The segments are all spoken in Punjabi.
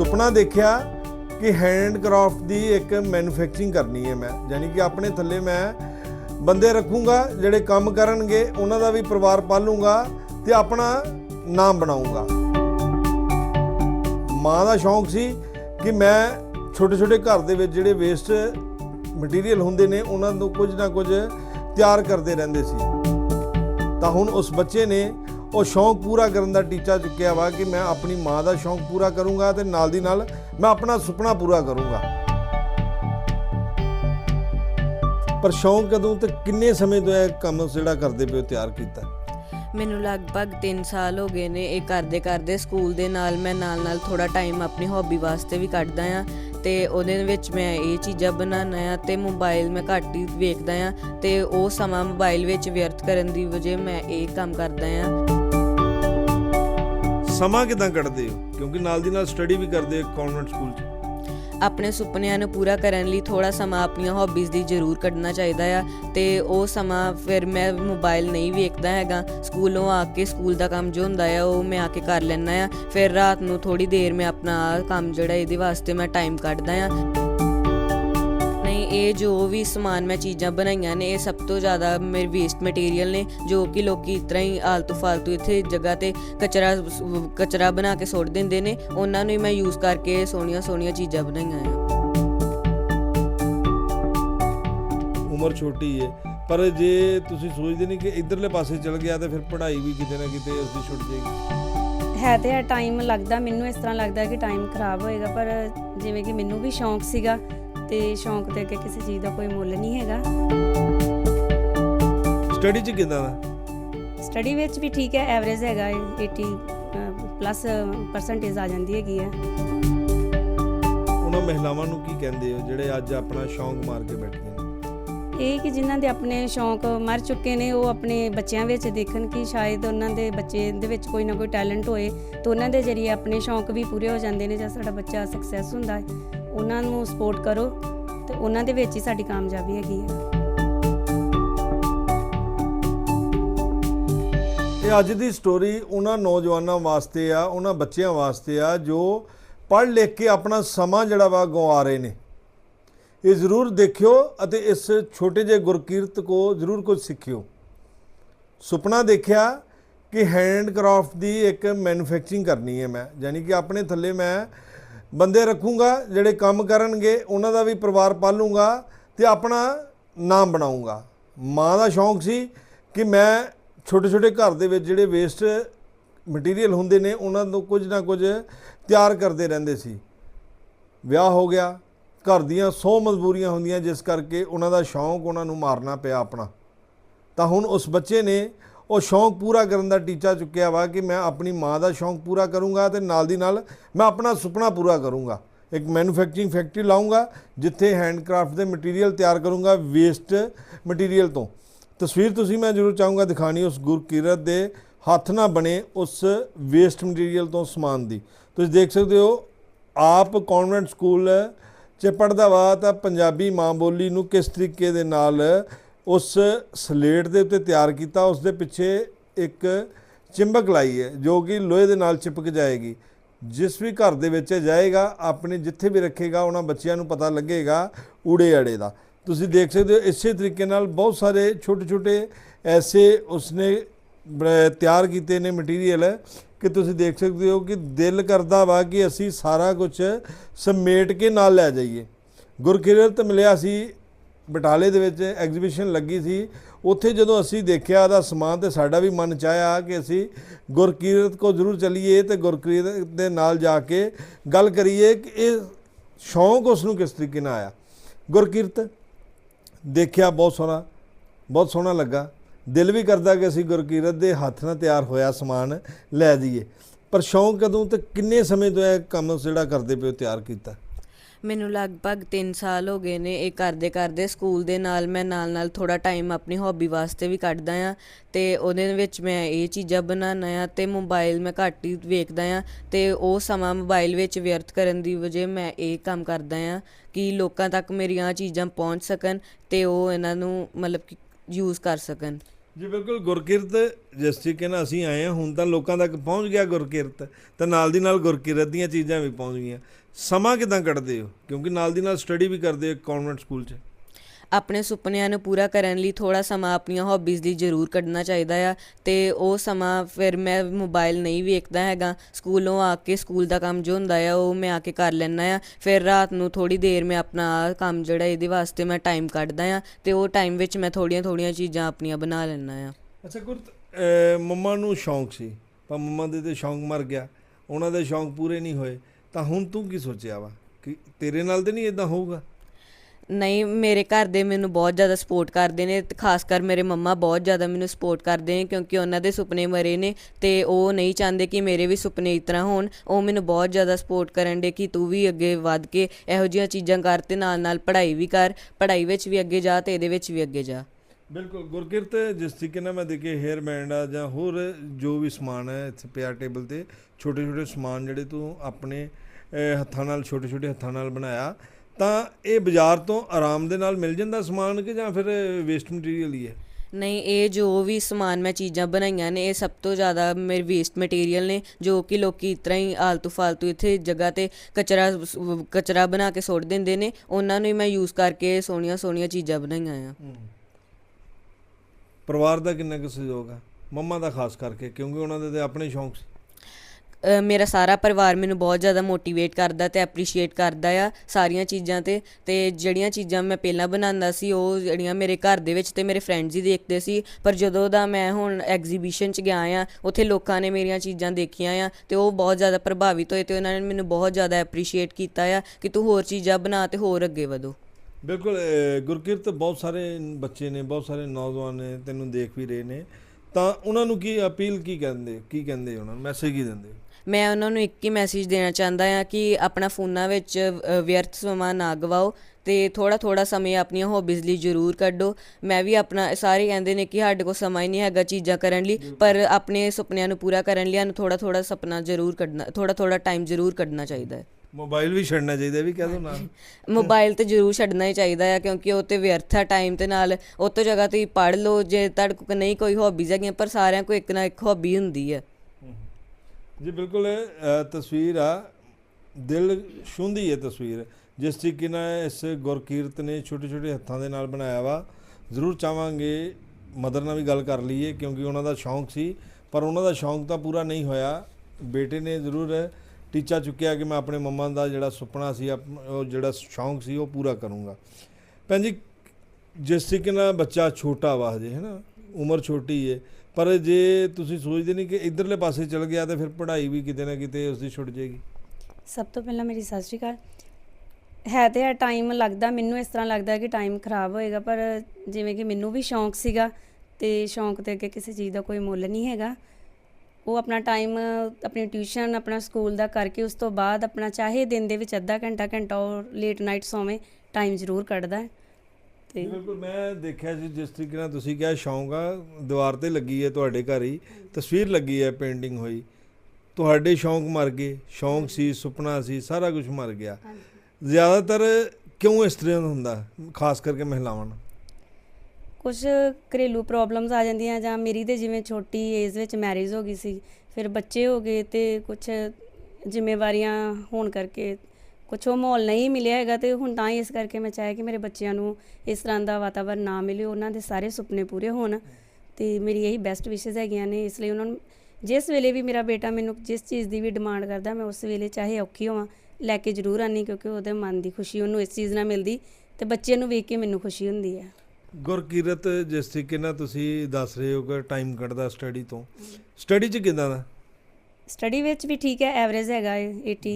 ਸੁਪਨਾ ਦੇਖਿਆ ਕਿ ਹੈਂਡਕ੍ਰਾਫਟ ਦੀ ਇੱਕ ਮੈਨੂਫੈਕਚਰਿੰਗ ਕਰਨੀ ਹੈ ਮੈਂ। ਯਾਨੀ ਕਿ ਆਪਣੇ ਥੱਲੇ ਮੈਂ ਬੰਦੇ ਰੱਖੂੰਗਾ, ਜਿਹੜੇ ਕੰਮ ਕਰਨਗੇ, ਉਹਨਾਂ ਦਾ ਵੀ ਪਰਿਵਾਰ ਪਾਲੂੰਗਾ ਤੇ ਆਪਣਾ ਨਾਮ ਬਣਾਉਂਗਾ ਮਾਂ ਦਾ ਸ਼ੌਂਕ ਸੀ ਕਿ ਮੈਂ ਛੋਟੇ ਛੋਟੇ ਘਰ ਦੇ ਵਿੱਚ ਜਿਹੜੇ ਵੇਸਟ ਮਟੀਰੀਅਲ ਹੁੰਦੇ ਨੇ, ਉਹਨਾਂ ਨੂੰ ਕੁਝ ਨਾ ਕੁਝ ਤਿਆਰ ਕਰਦੇ ਰਹਿੰਦੇ ਸੀ। ਤਾਂ ਹੁਣ ਉਸ ਬੱਚੇ ਨੇ ਉਹ ਸ਼ੌਂਕ ਪੂਰਾ ਕਰਨ ਦਾ ਟੀਚਾ ਚੁੱਕਿਆ ਵਾ ਕਿ ਮੈਂ ਆਪਣੀ ਮਾਂ ਦਾ ਸ਼ੌਂਕ ਪੂਰਾ ਕਰੂੰਗਾ ਤੇ ਨਾਲ ਦੀ ਨਾਲ ਮੈਂ ਆਪਣਾ ਸੁਪਨਾ ਪੂਰਾ ਕਰੂੰਗਾ। ਪਰ ਸ਼ੌਂਕ ਕਦੋਂ ਤੇ ਕਿੰਨੇ ਸਮੇਂ ਤੋਂ ਇਹ ਕੰਮ ਜਿਹੜਾ ਕਰਦੇ ਪਏ ਤਿਆਰ ਕੀਤਾ? ਮੈਨੂੰ ਲਗਭਗ 3 ਸਾਲ ਹੋ ਗਏ ਨੇ, ਇਹ ਕਰਦੇ ਕਰਦੇ ਸਕੂਲ ਦੇ ਨਾਲ ਮੈਂ ਨਾਲ ਨਾਲ ਥੋੜਾ ਟਾਈਮ ਆਪਣੀ ਹੌਬੀ ਵਾਸਤੇ ਵੀ ਕੱਢਦਾ ਆ ਤੇ ਉਹਦੇ ਵਿੱਚ ਮੈਂ ਇਹ ਚੀਜ਼ਾਂ ਬਣਾਉਣਾ ਆ ਤੇ ਮੋਬਾਈਲ ਮੈਂ ਘੱਟ ਹੀ ਵੇਖਦਾ ਆ ਤੇ ਉਹ ਸਮਾਂ ਮੋਬਾਈਲ ਵਿੱਚ ਵਿਅਰਥ ਕਰਨ ਦੀ ਵਜ੍ਹਾ ਮੈਂ ਇਹ ਕੰਮ ਕਰਦਾ ਆ ਸਮਾਂ ਕਿਦਾਂ ਕੱਢਦੇ ਹੋ? ਕਿਉਂਕਿ ਨਾਲ ਦੀ ਨਾਲ ਸਟੱਡੀ ਵੀ ਕਰਦੇ ਹੋ ਕਨਵੈਂਟ ਸਕੂਲ 'ਚ। ਆਪਣੇ ਸੁਪਨਿਆਂ ਨੂੰ ਪੂਰਾ ਕਰਨ ਲਈ ਥੋੜਾ ਸਮਾਂ ਆਪਣੀਆਂ ਹੌਬੀਜ਼ ਦੀ ਜ਼ਰੂਰ ਕੱਢਣਾ ਚਾਹੀਦਾ ਆ ਤੇ ਉਹ ਸਮਾਂ ਫਿਰ ਮੈਂ ਮੋਬਾਈਲ ਨਹੀਂ ਵੇਖਦਾ ਹੈਗਾ। ਸਕੂਲੋਂ ਆ ਕੇ ਸਕੂਲ ਦਾ ਕੰਮ ਜੋ ਹੁੰਦਾ ਆ, ਉਹ ਮੈਂ ਆ ਕੇ ਕਰ ਲੈਣਾ ਆ। ਫਿਰ ਰਾਤ ਨੂੰ ਥੋੜੀ ਦੇਰ ਮੈਂ ਆਪਣਾ ਆਹ ਕੰਮ ਜਿਹੜਾ ਇਹਦੇ ਵਾਸਤੇ ਮੈਂ ਟਾਈਮ ਕੱਢਦਾ ਆ। ਇਹ ਜੋ ਵੀ ਸਮਾਨ ਮੈਂ ਚੀਜ਼ਾਂ ਬਣਾਈਆਂ ਨੇ ਇਹ ਸਭ ਤੋਂ ਜ਼ਿਆਦਾ ਮੇਰੇ ਵੇਸਟ ਮਟੀਰੀਅਲ ਨੇ ਜੋ ਕਿ ਲੋਕੀ ਇਸ ਤਰ੍ਹਾਂ ਹੀ ਆਲਤੂ ਫਾਲਤੂ ਇੱਥੇ ਜਗ੍ਹਾ ਤੇ ਕਚਰਾ ਕਚਰਾ ਬਣਾ ਕੇ ਸੁੱਟ ਦਿੰਦੇ ਨੇ। ਉਹਨਾਂ ਨੂੰ ਹੀ ਮੈਂ ਯੂਜ਼ ਕਰਕੇ ਸੋਹਣੀਆਂ ਸੋਹਣੀਆਂ ਚੀਜ਼ਾਂ ਬਣਾਈਆਂ ਆ। ਉਮਰ ਛੋਟੀ ਹੈ ਪਰ ਜੇ ਤੁਸੀਂ ਸੋਚਦੇ ਨਹੀਂ ਕਿ ਇਧਰਲੇ ਪਾਸੇ ਚਲ ਗਿਆ ਤੇ ਫਿਰ ਪੜ੍ਹਾਈ ਵੀ ਕਿਤੇ ਨਾ ਕਿਤੇ ਉਸਦੀ ਛੁੱਟ ਜਾਏਗੀ। ਹੈ ਤੇ ਟਾਈਮ ਲੱਗਦਾ ਮੈਨੂੰ ਇਸ ਤਰ੍ਹਾਂ ਲੱਗਦਾ ਕਿ ਟਾਈਮ ਖਰਾਬ ਹੋਏਗਾ ਪਰ ਜਿਵੇਂ ਕਿ ਮੈਨੂੰ ਵੀ ਸ਼ੌਂਕ ਸੀਗਾ ਤੇ ਸ਼ੌਂਕ ਦੇ ਅੱਗੇ ਕਿਸੇ ਚੀਜ਼ ਦਾ ਕੋਈ ਮੁੱਲ ਨਹੀਂ ਹੈਗਾ। ਸਟੱਡੀ 'ਚ ਕਿਦਾਂ ਦਾ? ਸਟੱਡੀ ਵਿੱਚ ਵੀ ਠੀਕ ਹੈ ਐਵਰੇਜ ਹੈਗਾ ਹੈ, 80 ਪਲੱਸ ਪਰਸੈਂਟੇਜ ਆ ਜਾਂਦੀ ਹੈਗੀ ਹੈ। ਉਹਨਾਂ ਮਹਿਲਾਵਾਂ ਨੂੰ ਕੀ ਕਹਿੰਦੇ ਹੋ ਜਿਹੜੇ ਅੱਜ ਆਪਣਾ ਸ਼ੌਂਕ ਮਾਰ ਕੇ ਬੈਠੀਆਂ ਨੇ? ਇਹ ਕਿ ਜਿਨ੍ਹਾਂ ਦੇ ਆਪਣੇ ਸ਼ੌਂਕ ਮਰ ਚੁੱਕੇ ਨੇ ਉਹ ਆਪਣੇ ਬੱਚਿਆਂ ਵਿੱਚ ਦੇਖਣ ਕਿ ਸ਼ਾਇਦ ਉਹਨਾਂ ਦੇ ਬੱਚੇ ਦੇ ਵਿੱਚ ਕੋਈ ਨਾ ਕੋਈ ਟੈਲੈਂਟ ਹੋਏ ਤਾਂ ਉਹਨਾਂ ਦੇ ਜਰੀਏ ਆਪਣੇ ਸ਼ੌਂਕ ਵੀ ਪੂਰੇ ਹੋ ਜਾਂਦੇ ਨੇ ਜਦ ਸਾਡਾ ਬੱਚਾ ਸਕਸੈਸ ਹੁੰਦਾ ਹੈ। ਉਹਨਾਂ ਨੂੰ ਸਪੋਰਟ ਕਰੋ ਤੇ ਉਹਨਾਂ ਦੇ ਵਿੱਚ ਹੀ ਸਾਡੀ ਕਾਮਯਾਬੀ ਹੈਗੀ ਹੈ। ਇਹ ਅੱਜ ਦੀ ਸਟੋਰੀ ਉਹਨਾਂ ਨੌਜਵਾਨਾਂ ਵਾਸਤੇ ਆ, ਉਹਨਾਂ ਬੱਚਿਆਂ ਵਾਸਤੇ ਆ, ਜੋ ਪੜ੍ਹ ਲਿਖ ਕੇ ਆਪਣਾ ਸਮਾਂ ਜਿਹੜਾ ਵਾ ਗਵਾ ਰਹੇ ਨੇ। ਇਹ ਜ਼ਰੂਰ ਦੇਖਿਓ ਅਤੇ ਇਸ ਛੋਟੇ ਜਿਹੇ ਗੁਰਕੀਰਤ ਕੋ ਜ਼ਰੂਰ ਕੁਝ ਸਿੱਖਿਓ। ਸੁਪਨਾ ਦੇਖਿਆ ਕਿ ਹੈਂਡਕ੍ਰਾਫਟ ਦੀ ਇੱਕ ਮੈਨੂਫੈਕਚਰਿੰਗ ਕਰਨੀ ਹੈ ਮੈਂ, ਯਾਨੀ ਕਿ ਆਪਣੇ ਥੱਲੇ ਮੈਂ ਬੰਦੇ ਰੱਖੂੰਗਾ, ਜਿਹੜੇ ਕੰਮ ਕਰਨਗੇ, ਉਹਨਾਂ ਦਾ ਵੀ ਪਰਿਵਾਰ ਪਾਲੂੰਗਾ ਤੇ ਆਪਣਾ ਨਾਮ ਬਣਾਉਂਗਾ ਮਾਂ ਦਾ ਸ਼ੌਂਕ ਸੀ ਕਿ ਮੈਂ ਛੋਟੇ ਛੋਟੇ ਘਰ ਦੇ ਵਿੱਚ ਜਿਹੜੇ ਵੇਸਟ ਮਟੀਰੀਅਲ ਹੁੰਦੇ ਨੇ, ਉਹਨਾਂ ਨੂੰ ਕੁਝ ਨਾ ਕੁਝ ਤਿਆਰ ਕਰਦੇ ਰਹਿੰਦੇ ਸੀ। ਵਿਆਹ ਹੋ ਗਿਆ, ਘਰ ਦੀਆਂ ਸੌ ਮਜਬੂਰੀਆਂ ਹੁੰਦੀਆਂ, ਜਿਸ ਕਰਕੇ ਉਹਨਾਂ ਦਾ ਸ਼ੌਂਕ ਉਹਨਾਂ ਨੂੰ ਮਾਰਨਾ ਪਿਆ ਆਪਣਾ। ਤਾਂ ਹੁਣ ਉਸ ਬੱਚੇ ਨੇ ਉਹ ਸ਼ੌਂਕ ਪੂਰਾ ਕਰਨ ਦਾ ਟੀਚਾ ਚੁੱਕਿਆ ਵਾ ਕਿ ਮੈਂ ਆਪਣੀ ਮਾਂ ਦਾ ਸ਼ੌਂਕ ਪੂਰਾ ਕਰੂੰਗਾ ਤੇ ਨਾਲ ਦੀ ਨਾਲ ਮੈਂ ਆਪਣਾ ਸੁਪਨਾ ਪੂਰਾ ਕਰੂੰਗਾ। ਇੱਕ ਮੈਨੂਫੈਕਚਰਿੰਗ ਫੈਕਟਰੀ ਲਾਉਂਗਾ ਜਿੱਥੇ ਹੈਂਡਕ੍ਰਾਫਟ ਦੇ ਮਟੀਰੀਅਲ ਤਿਆਰ ਕਰੂੰਗਾ ਵੇਸਟ ਮਟੀਰੀਅਲ ਤੋਂ। ਤਸਵੀਰ ਤੁਸੀਂ ਮੈਂ ਜ਼ਰੂਰ ਚਾਹੂੰਗਾ ਦਿਖਾਣੀ ਉਸ ਗੁਰਕੀਰਤ ਦੇ ਹੱਥ ਨਾਲ ਬਣੇ ਉਸ ਵੇਸਟ ਮਟੀਰੀਅਲ ਤੋਂ ਸਮਾਨ ਦੀ। ਤੁਸੀਂ ਦੇਖ ਸਕਦੇ ਹੋ, ਆਪ ਕਨਵੈਂਟ ਸਕੂਲ ਚ ਪੜ੍ਹਦਾ ਵਾ ਤਾਂ ਪੰਜਾਬੀ ਮਾਂ ਬੋਲੀ ਨੂੰ ਕਿਸ ਤਰੀਕੇ ਦੇ ਨਾਲ ਉਸ ਸਲੇਟ ਦੇ ਉੱਤੇ ਤਿਆਰ ਕੀਤਾ, ਉਸ ਦੇ ਪਿੱਛੇ ਇੱਕ ਚਿੰਬਕ ਲਾਈ ਹੈ, ਜੋ ਕਿ ਲੋਹੇ ਦੇ ਨਾਲ ਚਿਪਕ ਜਾਏਗੀ। ਜਿਸ ਵੀ ਘਰ ਦੇ ਵਿੱਚ ਜਾਏਗਾ, ਆਪਣੇ ਜਿੱਥੇ ਵੀ ਰੱਖੇਗਾ, ਉਹਨਾਂ ਬੱਚਿਆਂ ਨੂੰ ਪਤਾ ਲੱਗੇਗਾ ਊੜੇ ਆੜੇ ਦਾ। ਤੁਸੀਂ ਦੇਖ ਸਕਦੇ ਹੋ, ਇਸੇ ਤਰੀਕੇ ਨਾਲ ਬਹੁਤ ਸਾਰੇ ਛੋਟੇ ਛੋਟੇ ਐਸੇ ਉਸਨੇ ਤਿਆਰ ਕੀਤੇ ਨੇ ਮਟੀਰੀਅਲ, ਕਿ ਤੁਸੀਂ ਦੇਖ ਸਕਦੇ ਹੋ ਕਿ ਦਿਲ ਕਰਦਾ ਵਾ ਕਿ ਅਸੀਂ ਸਾਰਾ ਕੁਝ ਸਮੇਟ ਕੇ ਨਾਲ ਲੈ ਜਾਈਏ। ਗੁਰਕਿਰਤ ਮਿਲਿਆ ਸੀ ਬਟਾਲੇ ਦੇ ਵਿੱਚ ਐਗਜ਼ੀਬਿਸ਼ਨ ਲੱਗੀ ਸੀ। ਉੱਥੇ ਜਦੋਂ ਅਸੀਂ ਦੇਖਿਆ ਉਹਦਾ ਸਮਾਨ ਤੇ ਸਾਡਾ ਵੀ ਮਨ ਚਾਹਿਆ ਕਿ ਅਸੀਂ ਗੁਰਕੀਰਤ ਕੋ ਜ਼ਰੂਰ ਚੱਲੀਏ ਤੇ ਗੁਰਕੀਰਤ ਦੇ ਨਾਲ ਜਾ ਕੇ ਗੱਲ ਕਰੀਏ ਕਿ ਇਹ ਸ਼ੌਂਕ ਉਸ ਨੂੰ ਕਿਸ ਤਰੀਕੇ ਨਾਲ ਆਇਆ। ਗੁਰਕੀਰਤ ਦੇਖਿਆ ਬਹੁਤ ਸੋਹਣਾ ਬਹੁਤ ਸੋਹਣਾ ਲੱਗਾ। ਦਿਲ ਵੀ ਕਰਦਾ ਕਿ ਅਸੀਂ ਗੁਰਕੀਰਤ ਦੇ ਹੱਥ ਨਾਲ ਤਿਆਰ ਹੋਇਆ ਸਮਾਨ ਲੈ ਜਾਈਏ। ਪਰ ਸ਼ੌਂਕ ਕਦੋਂ ਤੇ ਕਿੰਨੇ ਸਮੇਂ ਤੋਂ ਇਹ ਕੰਮ ਜਿਹੜਾ ਕਰਦੇ ਪਏ ਹੋ ਤਿਆਰ ਕੀਤਾ? ਮੈਨੂੰ ਲਗਭਗ 3 ਸਾਲ ਹੋ ਗਏ ਨੇ ਇਹ ਕਰਦੇ ਕਰਦੇ ਸਕੂਲ ਦੇ ਨਾਲ ਮੈਂ ਨਾਲ ਨਾਲ ਥੋੜਾ ਟਾਈਮ ਆਪਣੀ ਹੌਬੀ ਵਾਸਤੇ ਵੀ ਕੱਢਦਾ ਆ ਤੇ ਉਹਦੇ ਵਿੱਚ ਮੈਂ ਇਹ ਚੀਜ਼ਾਂ ਬਣਾਉਣਾ ਆ ਤੇ ਮੋਬਾਈਲ ਮੈਂ ਘੱਟ ਹੀ ਵੇਖਦਾ ਆ ਤੇ ਉਹ ਸਮਾਂ ਮੋਬਾਈਲ ਵਿੱਚ ਵਿਅਰਥ ਕਰਨ ਦੀ ਵਜ੍ਹਾ ਮੈਂ ਇਹ ਕੰਮ ਕਰਦਾ ਆ ਕਿ ਲੋਕਾਂ ਤੱਕ ਮੇਰੀਆਂ ਚੀਜ਼ਾਂ ਪਹੁੰਚ ਸਕਣ ਤੇ ਉਹ ਇਹਨਾਂ ਨੂੰ ਮਤਲਬ ਕਿ ਯੂਜ਼ ਕਰ ਸਕਣ। ਜੀ, ਬਿਲਕੁਲ ਗੁਰਕਿਰਤ, ਜਿਸ ਤਰੀਕੇ ਨਾਲ ਅਸੀਂ ਆਏ ਹਾਂ, ਹੁਣ ਤਾਂ ਲੋਕਾਂ ਤੱਕ ਪਹੁੰਚ ਗਿਆ ਗੁਰਕਿਰਤ, ਤਾਂ ਨਾਲ ਦੀ ਨਾਲ ਗੁਰਕਿਰਤ ਦੀਆਂ ਚੀਜ਼ਾਂ ਵੀ ਪਹੁੰਚ ਗਈਆਂ। ਸਮਾਂ ਕਿਦਾਂ ਕੱਢਦੇ ਹੋ? ਕਿਉਂਕਿ ਨਾਲ ਦੀ ਨਾਲ ਸਟੱਡੀ ਵੀ ਕਰਦੇ ਹੋ ਕਨਵੈਂਟ ਸਕੂਲ 'ਚ। ਆਪਣੇ ਸੁਪਨਿਆਂ ਨੂੰ ਪੂਰਾ ਕਰਨ ਲਈ ਥੋੜਾ ਸਮਾਂ ਆਪਣੀਆਂ ਹੌਬੀਜ਼ ਲਈ ਜ਼ਰੂਰ ਕੱਢਣਾ ਚਾਹੀਦਾ ਆ ਤੇ ਉਹ ਸਮਾਂ ਫਿਰ ਮੈਂ ਮੋਬਾਈਲ ਨਹੀਂ ਵੇਖਦਾ ਹੈਗਾ। ਸਕੂਲੋਂ ਆ ਕੇ ਸਕੂਲ ਦਾ ਕੰਮ ਜੋ ਹੁੰਦਾ ਆ, ਉਹ ਮੈਂ ਆ ਕੇ ਕਰ ਲੈਣਾ ਆ। ਫਿਰ ਰਾਤ ਨੂੰ ਥੋੜੀ ਦੇਰ ਮੈਂ ਆਪਣਾ ਕੰਮ ਜਿਹੜਾ ਇਹਦੇ ਵਾਸਤੇ ਮੈਂ ਟਾਈਮ ਕੱਢਦਾ ਆ ਤੇ ਉਹ ਟਾਈਮ ਵਿੱਚ ਮੈਂ ਥੋੜੀਆਂ ਥੋੜੀਆਂ ਚੀਜ਼ਾਂ ਆਪਣੀਆਂ ਬਣਾ ਲੈਣਾ ਆ। ਅੱਛਾ ਗੁਰਤ ਮੰਮਾ ਨੂੰ ਸ਼ੌਂਕ ਸੀ। ਪਰ ਮੰਮਾ ਦੇ ਤੇ ਸ਼ੌਂਕ ਮਰ ਗਿਆ। ਉਹਨਾਂ ਦੇ ਸ਼ੌਂਕ ਪੂਰੇ ਨਹੀਂ ਹੋਏ। ਤਾਂ ਹੁਣ ਤੂੰ ਕੀ ਸੋਚਿਆ ਵਾ? ਕਿ ਤੇਰੇ ਨਾਲ ਤੇ ਨਹੀਂ ਇਦਾਂ ਹੋਊਗਾ? ਨਹੀਂ, ਮੇਰੇ ਘਰ ਦੇ ਮੈਨੂੰ ਬਹੁਤ ਜ਼ਿਆਦਾ ਸਪੋਰਟ ਕਰਦੇ ਨੇ ਤੇ ਖਾਸ ਕਰ ਮੇਰੇ ਮੰਮਾ ਬਹੁਤ ਜ਼ਿਆਦਾ ਮੈਨੂੰ ਸਪੋਰਟ ਕਰਦੇ ਨੇ ਕਿਉਂਕਿ ਉਹਨਾਂ ਦੇ ਸੁਪਨੇ ਮਰੇ ਨੇ ਤੇ ਉਹ ਨਹੀਂ ਚਾਹੁੰਦੇ ਕਿ ਮੇਰੇ ਵੀ ਸੁਪਨੇ ਇਸ ਤਰ੍ਹਾਂ ਹੋਣ। ਉਹ ਮੈਨੂੰ ਬਹੁਤ ਜ਼ਿਆਦਾ ਸਪੋਰਟ ਕਰਨ ਦੇ ਕਿ ਤੂੰ ਵੀ ਅੱਗੇ ਵੱਧ ਕੇ ਇਹੋ ਜਿਹੀਆਂ ਚੀਜ਼ਾਂ ਕਰ ਤੇ ਨਾਲ ਨਾਲ ਪੜ੍ਹਾਈ ਵੀ ਕਰ, ਪੜ੍ਹਾਈ ਵਿੱਚ ਵੀ ਅੱਗੇ ਜਾ ਤੇ ਇਹਦੇ ਵਿੱਚ ਵੀ ਅੱਗੇ ਜਾ। ਬਿਲਕੁਲ, ਗੁਰਕਿਰਤ, ਜਿਸ ਤਰੀਕੇ ਨਾਲ ਮੈਂ ਦੇਖੇ ਹੇਅਰ ਬੈਂਡ ਆ ਜਾਂ ਹੋਰ ਜੋ ਵੀ ਸਮਾਨ ਹੈ ਇੱਥੇ ਪਿਆ ਟੇਬਲ ਤੇ ਛੋਟੇ ਛੋਟੇ ਸਮਾਨ ਜਿਹੜੇ ਤੂੰ ਆਪਣੇ ਹੱਥਾਂ ਨਾਲ ਛੋਟੇ ਛੋਟੇ ਹੱਥਾਂ ਨਾਲ ਬਣਾਇਆ ਤਾਂ ਇਹ ਬਾਜ਼ਾਰ ਤੋਂ ਆਰਾਮ ਦੇ ਨਾਲ ਮਿਲ ਜਾਂਦਾ ਸਮਾਨ ਕਿ ਜਾਂ ਫਿਰ ਵੇਸਟ ਮਟੀਰੀਅਲ ਹੀ ਹੈ? ਨਹੀਂ ਇਹ ਜੋ ਵੀ ਸਮਾਨ ਮੈਂ ਚੀਜ਼ਾਂ ਬਣਾਈਆਂ ਨੇ ਇਹ ਸਭ ਤੋਂ ਜ਼ਿਆਦਾ ਮੇਰੇ ਵੇਸਟ ਮਟੀਰੀਅਲ ਨੇ ਜੋ ਕਿ ਲੋਕੀ ਇਸ ਤਰ੍ਹਾਂ ਹੀ ਆਲਤੂ ਫਾਲਤੂ ਇੱਥੇ ਜਗ੍ਹਾ ਤੇ ਕਚਰਾ ਕਚਰਾ ਬਣਾ ਕੇ ਸੁੱਟ ਦਿੰਦੇ ਨੇ ਉਹਨਾਂ ਨੂੰ ਹੀ ਮੈਂ ਯੂਜ਼ ਕਰਕੇ ਸੋਹਣੀਆਂ ਸੋਹਣੀਆਂ ਚੀਜ਼ਾਂ ਬਣਾਈਆਂ ਆ ਪਰਿਵਾਰ ਦਾ ਕਿੰਨਾ ਕੁ ਸਹਿਯੋਗ ਆ? ਮੰਮਾ ਦਾ ਖਾਸ ਕਰਕੇ ਕਿਉਂਕਿ ਉਹਨਾਂ ਦੇ ਤੇ ਆਪਣੇ ਸ਼ੌਂਕ ਸੀ। ਮੇਰਾ ਸਾਰਾ ਪਰਿਵਾਰ ਮੈਨੂੰ ਬਹੁਤ ਜ਼ਿਆਦਾ ਮੋਟੀਵੇਟ ਕਰਦਾ ਤੇ ਐਪਰੀਸ਼ੀਏਟ ਕਰਦਾ ਆ ਸਾਰੀਆਂ ਚੀਜ਼ਾਂ ਤੇ ਤੇ ਜਿਹੜੀਆਂ ਚੀਜ਼ਾਂ ਮੈਂ ਪਹਿਲਾਂ ਬਣਾਉਂਦਾ ਸੀ ਉਹ ਜਿਹੜੀਆਂ ਮੇਰੇ ਘਰ ਦੇ ਵਿੱਚ ਤੇ ਮੇਰੇ ਫਰੈਂਡਸ ਹੀ ਦੇਖਦੇ ਸੀ। ਪਰ ਜਦੋਂ ਦਾ ਮੈਂ ਹੁਣ ਐਗਜ਼ੀਬਿਸ਼ਨ 'ਚ ਗਿਆ ਆ ਉੱਥੇ ਲੋਕਾਂ ਨੇ ਮੇਰੀਆਂ ਚੀਜ਼ਾਂ ਦੇਖੀਆਂ ਆ ਤੇ ਉਹ ਬਹੁਤ ਜ਼ਿਆਦਾ ਪ੍ਰਭਾਵਿਤ ਹੋਏ ਤੇ ਉਹਨਾਂ ਨੇ ਮੈਨੂੰ ਬਹੁਤ ਜ਼ਿਆਦਾ ਐਪਰੀਸ਼ੀਏਟ ਕੀਤਾ ਆ ਕਿ ਤੂੰ ਹੋਰ ਚੀਜ਼ਾਂ ਬਣਾ ਤੇ ਹੋਰ ਅੱਗੇ ਵਧੋ। ਬਿਲਕੁਲ ਅਹ, ਗੁਰਕਿਰਤ ਬਹੁਤ ਸਾਰੇ ਬੱਚੇ ਨੇ ਬਹੁਤ ਸਾਰੇ ਨੌਜਵਾਨ ਨੇ ਤੈਨੂੰ ਦੇਖ ਵੀ ਰਹੇ ਨੇ। ਤਾਂ ਉਹਨਾਂ ਨੂੰ ਕੀ ਅਪੀਲ ਕੀ ਕਹਿੰਦੇ ਕੀ ਕਹਿੰਦੇ ਉਹਨਾਂ ਨੂੰ, ਮੈਸੇਜ ਕੀ ਦਿੰਦੇ? ਮੈਂ ਉਹਨਾਂ ਨੂੰ ਇੱਕ ਹੀ ਮੈਸੇਜ ਦੇਣਾ ਚਾਹੁੰਦਾ ਹਾਂ ਕਿ ਆਪਣਾ ਫੋਨਾਂ ਵਿੱਚ ਵਿਅਰਥ ਸਮਾਂ ਨਾ ਗਵਾਓ ਤੇ ਥੋੜਾ ਥੋੜਾ ਸਮੇਂ ਆਪਣੀਆਂ ਹੌਬੀਜ਼ ਲਈ ਜ਼ਰੂਰ ਕੱਢੋ। ਮੈਂ ਵੀ ਆਪਣਾ, ਸਾਰੇ ਕਹਿੰਦੇ ਨੇ ਕਿ ਸਾਡੇ ਕੋਲ ਸਮਾਂ ਹੀ ਨਹੀਂ ਹੈਗਾ ਚੀਜ਼ਾਂ ਕਰਨ ਲਈ, ਪਰ ਆਪਣੇ ਸੁਪਨਿਆਂ ਨੂੰ ਪੂਰਾ ਕਰਨ ਲਈ ਸਾਨੂੰ ਥੋੜਾ ਥੋੜਾ ਸੁਪਨਾ ਜ਼ਰੂਰ ਕੱਢਣਾ ਥੋੜਾ ਥੋੜਾ ਟਾਈਮ ਜ਼ਰੂਰ ਕੱਢਣਾ ਚਾਹੀਦਾ ਹੈ। ਮੋਬਾਈਲ ਵੀ ਛੱਡਣਾ ਚਾਹੀਦਾ ਵੀ ਕਹਿ ਦੋ ਨਾਲ ਮੋਬਾਈਲ ਤੇ ਜ਼ਰੂਰ ਛੱਡਣਾ ਹੀ ਚਾਹੀਦਾ ਹੈ ਕਿਉਂਕਿ ਉਹ ਤੇ ਵਿਅਰਥ ਹੈ ਟਾਈਮ ਤੇ ਨਾਲ। ਉਹ ਤੋਂ ਜਗ੍ਹਾ ਤੁਸੀਂ ਪੜ੍ਹ ਲਓ ਜੇ ਤੁਹਾਡੇ ਕੋਲ ਨਹੀਂ ਕੋਈ ਹੌਬੀਜ਼ ਹੈਗੀਆਂ ਪਰ ਸਾਰਿਆਂ ਕੋਲ ਇੱਕ ਨਾ ਇੱਕ ਹੌਬੀ ਹੁੰਦੀ ਹੈ ਜੀ ਬਿਲਕੁਲ ਤਸਵੀਰ ਆ। ਦਿਲ ਛੂੰਹਦੀ ਹੈ ਤਸਵੀਰ। ਜਿਸ ਤਰੀਕੇ ਨਾਲ ਇਸ ਗੁਰਕੀਰਤ ਨੇ ਛੋਟੇ ਛੋਟੇ ਹੱਥਾਂ ਦੇ ਨਾਲ ਬਣਾਇਆ ਵਾ ਜ਼ਰੂਰ ਚਾਹਾਂਗੇ ਮਦਰ ਨਾਲ ਵੀ ਗੱਲ ਕਰ ਲਈਏ ਕਿਉਂਕਿ ਉਹਨਾਂ ਦਾ ਸ਼ੌਂਕ ਸੀ। ਪਰ ਉਹਨਾਂ ਦਾ ਸ਼ੌਂਕ ਤਾਂ ਪੂਰਾ ਨਹੀਂ ਹੋਇਆ। ਬੇਟੇ ਨੇ ਜ਼ਰੂਰ ਟੀਚਾ ਚੁੱਕਿਆ ਕਿ ਮੈਂ ਆਪਣੇ ਮੰਮਾ ਦਾ ਜਿਹੜਾ ਸੁਪਨਾ ਸੀ, ਆਪ- ਉਹ ਜਿਹੜਾ ਸ਼ੌਂਕ ਸੀ, ਉਹ ਪੂਰਾ ਕਰੂੰਗਾ। ਭੈਣ ਜੀ, ਜਿਸ ਤਰੀਕੇ ਨਾਲ ਬੱਚਾ ਛੋਟਾ ਵਾ ਹਜੇ ਹੈ ਨਾ? ਉਮਰ ਛੋਟੀ ਹੈ ਪਰ ਜੇ ਤੁਸੀਂ ਸੋਚਦੇ ਨਹੀਂ ਕਿ ਇਧਰਲੇ ਪਾਸੇ ਚਲ ਗਿਆ ਤਾਂ ਫਿਰ ਪੜ੍ਹਾਈ ਵੀ ਕਿਤੇ ਨਾ ਕਿਤੇ ਉਸਦੀ ਛੁੱਟ ਜਾਏਗੀ। ਸਭ ਤੋਂ ਪਹਿਲਾਂ ਮੇਰੀ ਸਤਿ ਸ਼੍ਰੀ ਅਕਾਲ। ਹੈ ਤੇ ਹੈ ਟਾਈਮ ਲੱਗਦਾ, ਮੈਨੂੰ ਇਸ ਤਰ੍ਹਾਂ ਲੱਗਦਾ ਕਿ ਟਾਈਮ ਖਰਾਬ ਹੋਏਗਾ, ਪਰ ਜਿਵੇਂ ਕਿ ਮੈਨੂੰ ਵੀ ਸ਼ੌਂਕ ਸੀਗਾ ਤੇ ਸ਼ੌਂਕ ਤੇ ਅੱਗੇ ਕਿਸੇ ਚੀਜ਼ ਦਾ ਕੋਈ ਮੁੱਲ ਨਹੀਂ ਹੈਗਾ। ਉਹ ਆਪਣਾ ਟਾਈਮ ਆਪਣੀ ਟਿਊਸ਼ਨ ਆਪਣਾ ਸਕੂਲ ਦਾ ਕਰਕੇ ਉਸ ਤੋਂ ਬਾਅਦ ਆਪਣਾ ਚਾਹੇ ਦਿਨ ਦੇ ਵਿੱਚ ਅੱਧਾ ਘੰਟਾ ਘੰਟਾ ਉਹ ਲੇਟ ਨਾਈਟ ਸੌਵੇਂ ਟਾਈਮ ਜ਼ਰੂਰ ਕੱਢਦਾ ਹੈ। ਤੇ ਬਿਲਕੁਲ ਮੈਂ ਦੇਖਿਆ ਸੀ ਜਿਸ ਤਰੀਕੇ ਨਾਲ ਤੁਸੀਂ ਕਿਹਾ ਸ਼ੌਂਕ ਆ ਦੀਵਾਰ ਤੇ ਲੱਗੀ ਹੈ ਤੁਹਾਡੇ ਘਰ ਹੀ ਤਸਵੀਰ ਲੱਗੀ ਹੈ ਪੇਂਟਿੰਗ ਹੋਈ। ਤੁਹਾਡੇ ਸ਼ੌਂਕ ਮਰ ਗਏ ਸ਼ੌਂਕ ਸੀ ਸੁਪਨਾ ਸੀ ਸਾਰਾ ਕੁਝ ਮਰ ਗਿਆ। ਜ਼ਿਆਦਾਤਰ ਕਿਉਂ ਇਸ ਤਰ੍ਹਾਂ ਹੁੰਦਾ ਖਾਸ ਕਰਕੇ ਮਹਿਲਾਵਾਂ ਨਾਲ ਕੁਝ ਘਰੇਲੂ ਪ੍ਰੋਬਲਮਸ ਆ ਜਾਂਦੀਆਂ ਜਾਂ ਮੇਰੀ ਤੇ ਜਿਵੇਂ ਛੋਟੀ ਏਜ ਵਿੱਚ ਮੈਰਿਜ ਹੋ ਗਈ ਸੀ, ਫਿਰ ਬੱਚੇ ਹੋ ਗਏ ਤੇ ਕੁਝ ਜ਼ਿੰਮੇਵਾਰੀਆਂ ਹੋਣ ਕਰਕੇ ਕੁਝ ਉਹ ਮਾਹੌਲ ਨਹੀਂ ਮਿਲਿਆ ਹੈਗਾ ਤੇ ਹੁਣ ਤਾਂ ਹੀ ਇਸ ਕਰਕੇ ਮੈਂ ਚਾਹਿਆ ਕਿ ਮੇਰੇ ਬੱਚਿਆਂ ਨੂੰ ਇਸ ਤਰ੍ਹਾਂ ਦਾ ਵਾਤਾਵਰਨ ਨਾ ਮਿਲੇ, ਉਹਨਾਂ ਦੇ ਸਾਰੇ ਸੁਪਨੇ ਪੂਰੇ ਹੋਣ ਤੇ ਮੇਰੀ ਇਹੀ ਬੈਸਟ ਵਿਸ਼ੇਸ ਹੈਗੀਆਂ ਨੇ, ਇਸ ਲਈ ਉਹਨਾਂ ਨੂੰ ਜਿਸ ਵੇਲੇ ਵੀ ਮੇਰਾ ਬੇਟਾ ਮੈਨੂੰ ਜਿਸ ਚੀਜ਼ ਦੀ ਵੀ ਡਿਮਾਂਡ ਕਰਦਾ ਮੈਂ ਉਸ ਵੇਲੇ ਚਾਹੇ ਔਖੀ ਹੋਵਾਂ, ਲੈ ਕੇ ਜ਼ਰੂਰ ਆਨੀ ਕਿਉਂਕਿ ਉਹਦੇ ਮਨ ਦੀ ਖੁਸ਼ੀ ਉਹਨੂੰ ਇਸ ਚੀਜ਼ ਨਾਲ ਮਿਲਦੀ ਤੇ ਬੱਚੇ ਨੂੰ ਵੇਖ ਕੇ ਮੈਨੂੰ ਖੁਸ਼ੀ ਹੁੰਦੀ ਹੈ। ਗੁਰਕੀਰਤ ਜਿਸ ਤਰੀਕੇ ਨਾਲ ਤੁਸੀਂ ਦੱਸ ਰਹੇ ਹੋ ਕਿ ਟਾਈਮ ਕੱਢਦਾ ਸਟੱਡੀ ਤੋਂ ਸਟੱਡੀ 'ਚ ਕਿਦਾਂ ਦਾ? ਸਟੱਡੀ ਵਿੱਚ ਵੀ ਠੀਕ ਹੈ ਐਵਰੇਜ ਹੈਗਾ ਹੈ 80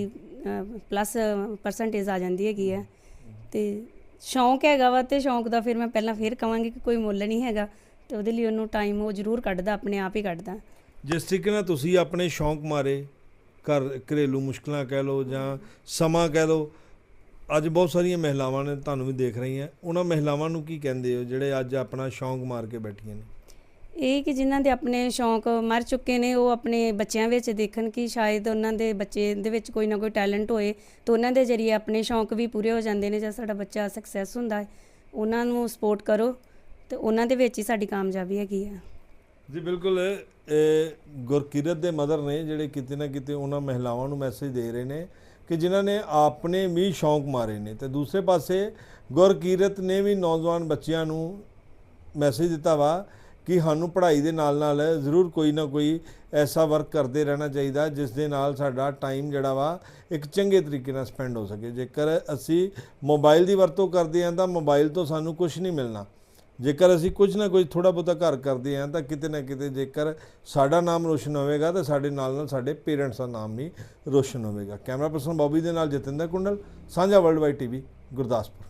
ਪਲੱਸ ਪਰਸੈਂਟੇਜ ਆ ਜਾਂਦੀ ਹੈਗੀ ਹੈ। ਤੇ ਸ਼ੌਂਕ ਹੈਗਾ ਵਾ ਤੇ ਸ਼ੌਂਕ ਦਾ ਫਿਰ ਮੈਂ ਪਹਿਲਾਂ ਫਿਰ ਕਵਾਂਗੀ ਕਿ ਕੋਈ ਮੁੱਲ ਨਹੀਂ ਹੈਗਾ ਤੇ ਉਹਦੇ ਲਈ ਉਹਨੂੰ ਟਾਈਮ ਉਹ ਜ਼ਰੂਰ ਕੱਢਦਾ ਆਪਣੇ ਆਪ ਹੀ ਕੱਢਦਾ। ਜਿਸ ਤਰੀਕੇ ਨਾਲ ਤੁਸੀਂ ਆਪਣੇ ਸ਼ੌਂਕ ਮਾਰੇ ਘਰ ਘਰੇਲੂ ਮੁਸ਼ਕਲਾਂ ਕਹਿ ਲਓ ਜਾਂ ਸਮਾਂ ਕਹਿ ਲਓ ਅੱਜ ਬਹੁਤ ਸਾਰੀਆਂ ਮਹਿਲਾਵਾਂ ਨੇ ਤੁਹਾਨੂੰ ਵੀ ਦੇਖ ਰਹੀਆਂ। ਉਹਨਾਂ ਮਹਿਲਾਵਾਂ ਨੂੰ ਕੀ ਕਹਿੰਦੇ ਹੋ ਜਿਹੜੇ ਅੱਜ ਆਪਣਾ ਸ਼ੌਂਕ ਮਾਰ ਕੇ ਬੈਠੀਆਂ ਨੇ? ਇਹ ਕਿ ਜਿਨ੍ਹਾਂ ਦੇ ਆਪਣੇ ਸ਼ੌਂਕ ਮਰ ਚੁੱਕੇ ਨੇ ਉਹ ਆਪਣੇ ਬੱਚਿਆਂ ਵਿੱਚ ਦੇਖਣ ਕਿ ਸ਼ਾਇਦ ਉਹਨਾਂ ਦੇ ਬੱਚੇ ਦੇ ਵਿੱਚ ਕੋਈ ਨਾ ਕੋਈ ਟੈਲੈਂਟ ਹੋਏ ਤਾਂ ਉਹਨਾਂ ਦੇ ਜ਼ਰੀਏ ਆਪਣੇ ਸ਼ੌਂਕ ਵੀ ਪੂਰੇ ਹੋ ਜਾਂਦੇ ਨੇ ਜਦ ਸਾਡਾ ਬੱਚਾ ਸਕਸੈਸ ਹੁੰਦਾ ਹੈ। ਉਹਨਾਂ ਨੂੰ ਸਪੋਰਟ ਕਰੋ ਤੇ ਉਹਨਾਂ ਦੇ ਵਿੱਚ ਹੀ ਸਾਡੀ ਕਾਮਯਾਬੀ ਹੈਗੀ ਆ। ਜੀ ਬਿਲਕੁਲ। ਇਹ ਗੁਰਕੀਰਤ ਦੇ ਮਦਰ ਨੇ ਜਿਹੜੇ ਕਿਤੇ ਨਾ ਕਿਤੇ ਉਹਨਾਂ ਮਹਿਲਾਵਾਂ ਨੂੰ ਮੈਸੇਜ ਦੇ ਰਹੇ ਨੇ ਕਿ ਜਿਨ੍ਹਾਂ ਨੇ ਆਪਣੇ ਵੀ ਸ਼ੌਂਕ ਮਾਰੇ ਨੇ। ਤੇ ਦੂਸਰੇ ਪਾਸੇ ਗੁਰਕੀਰਤ ਨੇ ਵੀ ਨੌਜਵਾਨ ਬੱਚਿਆਂ ਨੂੰ ਮੈਸੇਜ ਦਿੱਤਾ ਵਾ ਕਿ ਸਾਨੂੰ ਪੜ੍ਹਾਈ ਦੇ ਨਾਲ ਨਾਲ ਜ਼ਰੂਰ ਕੋਈ ਨਾ ਕੋਈ ਐਸਾ ਵਰਕ ਕਰਦੇ ਰਹਿਣਾ ਚਾਹੀਦਾ ਜਿਸ ਦੇ ਨਾਲ ਸਾਡਾ ਟਾਈਮ ਜਿਹੜਾ ਵਾ ਇੱਕ ਚੰਗੇ ਤਰੀਕੇ ਨਾਲ ਸਪੈਂਡ ਹੋ ਸਕੇ। ਜੇਕਰ ਅਸੀਂ ਮੋਬਾਈਲ ਦੀ ਵਰਤੋਂ ਕਰਦੇ ਹਾਂ ਤਾਂ ਮੋਬਾਈਲ ਤੋਂ ਸਾਨੂੰ ਕੁਝ ਨਹੀਂ ਮਿਲਣਾ। ਜੇਕਰ ਅਸੀਂ ਕੁਝ ਨਾ ਕੁਝ ਥੋੜਾ ਬਹੁਤਾ ਘਰ ਕਰਦੇ ਹਾਂ, ਤਾਂ ਕਿਤੇ ਨਾ ਕਿਤੇ ਜੇਕਰ ਸਾਡਾ ਨਾਮ ਰੋਸ਼ਨ ਹੋਵੇਗਾ, ਤਾਂ ਸਾਡੇ ਨਾਲ ਨਾਲ ਸਾਡੇ ਪੇਰੈਂਟਸ ਦਾ ਨਾਮ ਵੀ ਰੋਸ਼ਨ ਹੋਵੇਗਾ। ਕੈਮਰਾ ਪਰਸਨ ਬੌਬੀ ਦੇ ਨਾਲ ਜਤਿੰਦਰ ਕੁੰਡਲ, ਸਾਂਝਾ ਵਰਲਡ ਵਾਈਡ ਟੀਵੀ, ਗੁਰਦਾਸਪੁਰ।